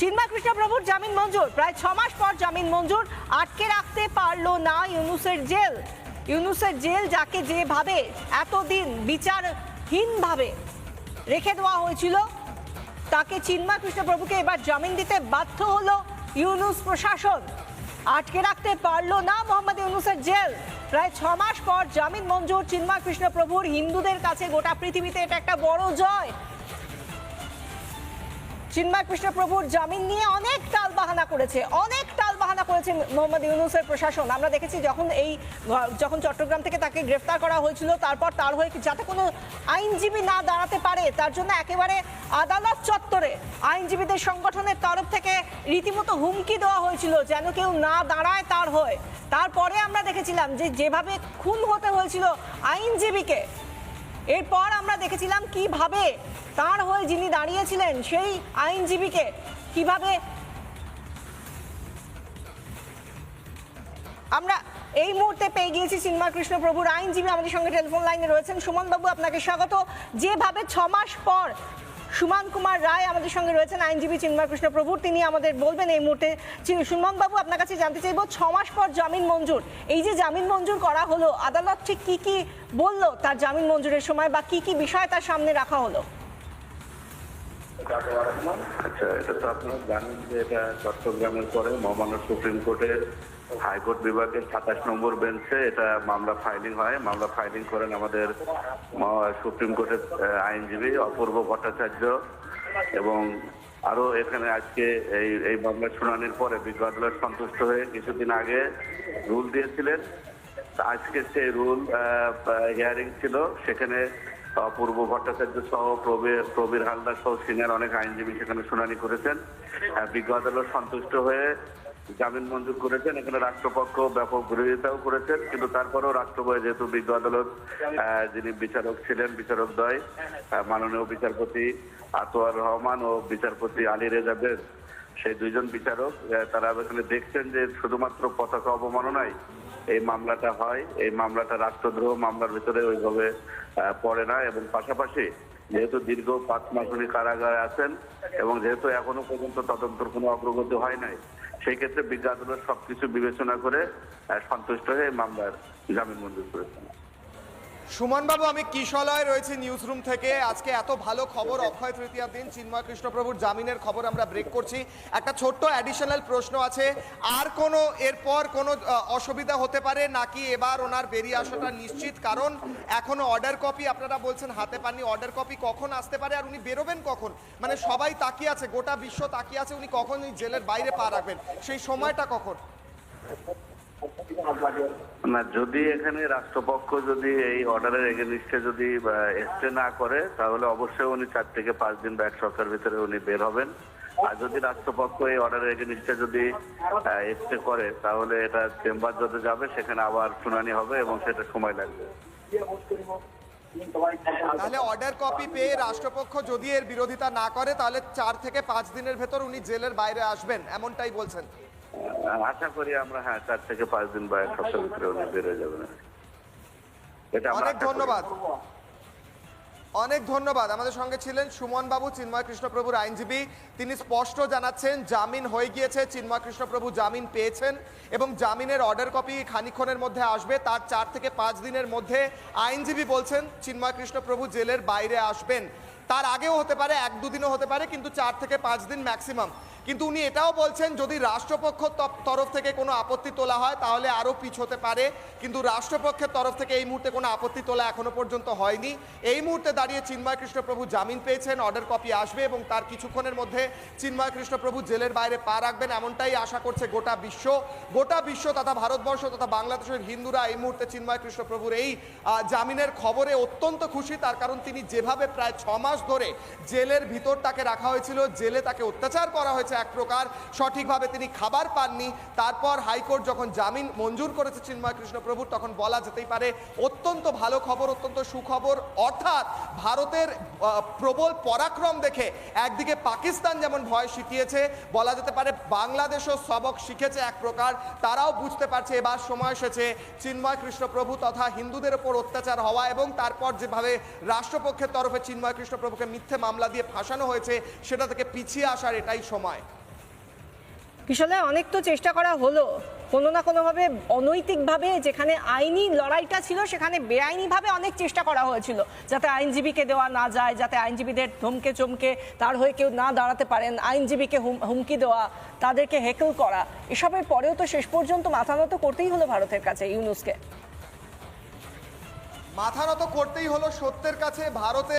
চিন্ময় কৃষ্ণপ্রভুর জামিন মঞ্জুর। প্রায় ছ মাস পর জামিন মঞ্জুর। আটকে রাখতে পারল না ইউনুসের জেল। ইউনুসের জেল যাকে যেভাবে এতদিন বিচারহীনভাবে রেখে দেওয়া হয়েছিল, তাকে চিন্ময় কৃষ্ণপ্রভুকে এবার জামিন দিতে বাধ্য হলো ইউনুস প্রশাসন। আটকে রাখতে পারল না মোহাম্মদ ইউনুসের জেল। প্রায় ছ মাস পর জামিন মঞ্জুর, চিন্ময় কৃষ্ণপ্রভুর হিন্দুদের কাছে গোটা পৃথিবীতে এটা একটা বড় জয়। চিন্ময় কৃষ্ণপ্রভুর জামিন নিয়ে অনেক টাল বাহানা করেছে, অনেক টাল বাহানা করেছে মোহাম্মদ ইউনুসের প্রশাসন। আমরা দেখেছি যখন এই, যখন চট্টগ্রাম থেকে তাকে গ্রেফতার করা হয়েছিল, তারপর তার হয়ে যাতে কোনো আইনজীবী না দাঁড়াতে পারে, তার জন্য একেবারে আদালত চত্বরে আইনজীবীদের সংগঠনের তরফ থেকে রীতিমতো হুমকি দেওয়া হয়েছিল যেন কেউ না দাঁড়ায় তার হয়ে। তারপরে আমরা দেখেছিলাম যে যেভাবে খুন হতে হয়েছিল আইনজীবীকে এরপর আমরা দেখেছিলাম কীভাবে তার হয়ে যিনি দাঁড়িয়েছিলেন, সেই আইনজীবীকে কীভাবে আমরা এই মুহূর্তে পেয়ে গিয়েছি সিনমা কৃষ্ণ প্রভুর আইনজীবী। আমাদের সঙ্গে টেলিফোন লাইনে রয়েছেন সুমন বাবু আপনাকে স্বাগত। যেভাবে ছ মাস পর সুমান কুমার রায় আমাদের সঙ্গে রয়েছেন আইনজীবী চিন্ময় কৃষ্ণ প্রভুর তিনি আমাদের বলবেন এই মুহূর্তে চি- সুমন বাবু আপনার কাছে জানতে চাইব ছ মাস পর জামিন মঞ্জুর। এই যে জামিন মঞ্জুর করা হলো আদালত ঠিক কি কি বলল তার জামিন মঞ্জুরের সময় বা কি কি বিষয় তার সামনে রাখা হলো? আচ্ছা এটা তো আপনারা জানেন যে এটা চট্টগ্রামের পরে মহামান্য সুপ্রিম কোর্টের হাইকোর্ট বিভাগের সাতাশ নম্বর বেঞ্চে এটা মামলা ফাইলিং হয়। মামলা ফাইলিং করেন আমাদের সুপ্রিম কোর্টের আইনজীবী অপূর্ব ভট্টাচার্য এবং আরও এখানে আজকে এই এই মামলার শুনানির পরে বিজ্ঞ আদালত সন্তুষ্ট হয়ে কিছুদিন আগে রুল দিয়েছিলেন। আজকে সেই রুল হিয়ারিং ছিল। সেখানে অপূর্ব ভট্টাচার্য সহ প্রবীর হালদার সহ সিনিয়র অনেক আইনজীবী সেখানে শুনানি করেছেন। বিজ্ঞ আদালত সন্তুষ্ট হয়ে জামিন মঞ্জুর করেছেন, এখানে রাষ্ট্রপক্ষ ব্যাপক বিরোধিতাও করেছেন, কিন্তু তারপরেও রাষ্ট্রপতি যেহেতু বিজ্ঞ আদালত যিনি বিচারক ছিলেন, বিচারক দ্বয় মাননীয় বিচারপতি আতোয়ার রহমান ও বিচারপতি আলী রেজা বেগ, সেই দুইজন বিচারক তারা এখানে দেখছেন যে শুধুমাত্র পতাকা অবমাননায় এই মামলাটা হয়, এই মামলাটা রাষ্ট্রদ্রোহ মামলার ভিতরে ওইভাবে পড়ে না এবং পাশাপাশি যেহেতু দীর্ঘ পাঁচ মাস উনি কারাগারে আছেন এবং যেহেতু এখনও পর্যন্ত তদন্তের কোনো অগ্রগতি হয় নাই সেই ক্ষেত্রে বিজ্ঞ আদালত সবকিছু বিবেচনা করে সন্তুষ্ট হয়ে মামলার জামিন মঞ্জুর করেছেন। সুমনবাবু, আমি কিশলয় রয়েছি নিউজ রুম থেকে। আজকে এত ভালো খবর অক্ষয় তৃতীয়ার দিন চিন্ময় কৃষ্ণপ্রভুর জামিনের খবর আমরা ব্রেক করছি। একটা ছোট্ট অ্যাডিশনাল প্রশ্ন আছে, আর কোনো, এরপর কোনো অসুবিধা হতে পারে নাকি এবার ওনার বেরিয়ে আসাটা নিশ্চিত? কারণ এখনও অর্ডার কপি আপনারা বলছেন, হাতে পাননি অর্ডার কপি কখন আসতে পারে, আর উনি বেরোবেন কখন? মানে সবাই তাকিয়ে আছে, গোটা বিশ্ব তাকিয়ে আছে, উনি কখন জেলের বাইরে পা রাখবেন? সেই সময়টা কখন? না, যদি এখানে রাষ্ট্রপক্ষ যদি এই অর্ডারের এগেনিস্টে যদি এস্টে না করে, তাহলে অবশ্যই উনি চার থেকে পাঁচ দিন বা এক সপ্তাহের ভিতরে উনি বের হবেন। আর যদি রাষ্ট্রপক্ষ এই অর্ডারের এগেনিস্টে যদি এস্টে করে, তাহলে এটা চেম্বার যত যাবে, সেখানে আবার শুনানি হবে এবং সেটা সময় লাগবে। তাহলে অর্ডার কপি পেয়ে রাষ্ট্রপক্ষ যদি এর বিরোধিতা না করে, তাহলে চার থেকে পাঁচ দিনের ভেতর উনি জেলের বাইরে আসবেন, এমনটাই বলছেন। আশা করি আমরা হ্যাঁ চার থেকে পাঁচ দিন বা এক সপ্তাহের ভিতরে উনি বের হয়ে যাবেন। এটা অনেক ধন্যবাদ। অনেক ধন্যবাদ। আমাদের সঙ্গে ছিলেন সুমন বাবু চিন্ময় কৃষ্ণপ্রভুর আইনজীবী। তিনি স্পষ্ট জানাচ্ছেন জামিন হয়ে গিয়েছে চিন্ময় কৃষ্ণপ্রভু জামিন পেয়েছেন এবং জামিনের অর্ডার কপি খানিক্ষণের মধ্যে আসবে। তার চার থেকে পাঁচ দিনের মধ্যে আইনজীবী বলছেন চিন্ময় কৃষ্ণপ্রভু জেলের বাইরে আসবেন। তার আগেও হতে পারে এক দুদিনও হতে পারে কিন্তু চার থেকে পাঁচ দিন ম্যাক্সিমাম কিন্তু উনি এটাও বলছেন, যদি রাষ্ট্রপক্ষ তরফ থেকে কোনো আপত্তি তোলা হয়, তাহলে আরও পিছ হতে পারে। কিন্তু রাষ্ট্রপক্ষের তরফ থেকে এই মুহূর্তে কোনো আপত্তি তোলা এখনও পর্যন্ত হয়নি। এই মুহূর্তে দাঁড়িয়ে চিন্ময় কৃষ্ণপ্রভু জামিন পেয়েছেন, অর্ডার কপি আসবে এবং তার কিছুক্ষণের মধ্যে চিন্ময় কৃষ্ণপ্রভু জেলের বাইরে পা রাখবেন এমনটাই আশা করছে গোটা বিশ্ব। গোটা বিশ্ব তথা ভারতবর্ষ তথা বাংলাদেশের হিন্দুরা এই মুহূর্তে চিন্ময় কৃষ্ণপ্রভুর এই জামিনের খবরে অত্যন্ত খুশি। তার কারণ তিনি যেভাবে প্রায় ছ মাস ধরে জেলের ভিতর তাকে রাখা হয়েছিল, জেলে তাকে অত্যাচার করা হয়েছে এক প্রকার। সঠিকভাবে তিনি খাবার পাননি। তারপর হাইকোর্ট যখন জামিন মঞ্জুর করেছে চিন্ময় কৃষ্ণপ্রভুর তখন বলা যেতেই পারে অত্যন্ত ভালো খবর, অত্যন্ত সুখবর। অর্থাৎ ভারতের প্রবল পরাক্রম দেখে একদিকে পাকিস্তান যেমন ভয় শিখিয়েছে, বলা যেতে পারে বাংলাদেশও সবক শিখেছে এক প্রকার। তারাও বুঝতে পারছে এবার সময় এসেছে চিন্ময় কৃষ্ণপ্রভু তথা হিন্দুদের ওপর অত্যাচার হওয়া এবং তারপর যেভাবে রাষ্ট্রপক্ষের তরফে চিন্ময় কৃষ্ণপ্রভুকে মিথ্যে মামলা দিয়ে ফাঁসানো হয়েছে, সেটা থেকে পিছিয়ে আসার এটাই সময়। বিশালে অনেক তো চেষ্টা করা হলো। কোনো না কোনোভাবে অনৈতিকভাবে যেখানে আইনি লড়াইটা ছিল, সেখানে বেআইনিভাবে অনেক চেষ্টা করা হয়েছিল, যাতে আইনজীবীকে দেওয়া না যায়, যাতে আইনজীবীদের ধমকে চমকে তার হয়ে কেউ না দাঁড়াতে পারেন, আইনজীবীকে হুম- হুমকি দেওয়া, তাদেরকে হেকল করা, এসবের পরেও তো শেষ পর্যন্ত মাথা নত করতেই হলো ভারতের কাছে ইউনুসকে। মাথা নত করতেই হলো সত্যের কাছে ভারতের